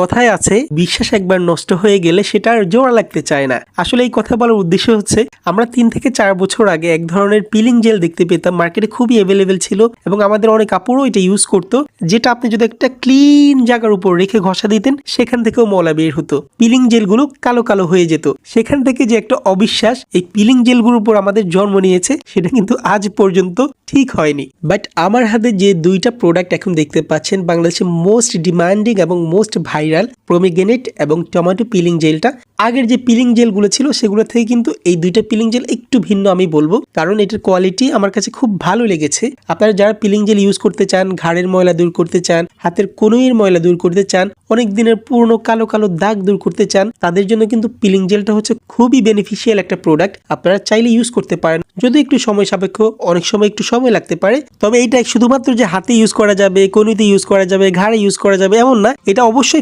কথায় আছে, বিশ্বাস একবার নষ্ট হয়ে গেলে সেটা আর জোড়া লাগতে চায় না। আসলে এই কথা বলার উদ্দেশ্য হচ্ছে, আমরা তিন থেকে চার বছর আগে এক ধরনের পিলিং জেল দেখতে পেতাম মার্কেটে খুবই অ্যাভেলেবেল ছিল এবং আমাদের অনেক কাপড়ও এটা ইউজ করতো, যেটা আপনি যদি একটা ক্লিন জায়গার উপর রেখে ঘষা দিতেন, সেখান থেকেও মলা বের হতো। পিলিং জেলগুলো কালো কালো হয়ে যেত। সেখান থেকে যে একটা অবিশ্বাস, এই পিলিং জেলগুলোর উপর আমাদের জন্ম নিয়েছে, সেটা কিন্তু আজ পর্যন্ত ঠিক হয়নি। বাট আমার হাতে যে দুইটা প্রোডাক্ট এখন দেখতে পাচ্ছেন বাংলাদেশের মোস্ট ডিমান্ডিং এবং মোস্ট ভাইরাল প্রমিগেনেট এবং টমেটো পিলিং জেলটা। আগের যে পিলিং জেলগুলো ছিল, সেগুলো থেকে কিন্তু এই দুইটা পিলিং জেল একটু ভিন্ন আমি বলব। কারণ এটার কোয়ালিটি আমার কাছে খুব ভালো লেগেছে। আপনারা যারা পিলিং জেল ইউজ করতে চান, ঘাড়ের ময়লা দূর করতে চান, হাতের কনুইয়ের ময়লা দূর করতে চান, অনেক দিনের পুরনো কালো কালো দাগ দূর করতে চান, তাদের জন্য কিন্তু পিলিং জেলটা হচ্ছে খুবই বেনিফিশিয়াল একটা প্রোডাক্ট আপনারা চাইলে ইউজ করতে পারেন। যদি একটু সময় সাপেক্ষ, অনেক সময় একটু সময় লাগতে পারে, তবে এটা শুধুমাত্র যে হাতে ইউজ করা যাবে, কনুইতে ইউজ করা যাবে, ঘাড়ে ইউজ করা যাবে, এমন না। এটা অবশ্যই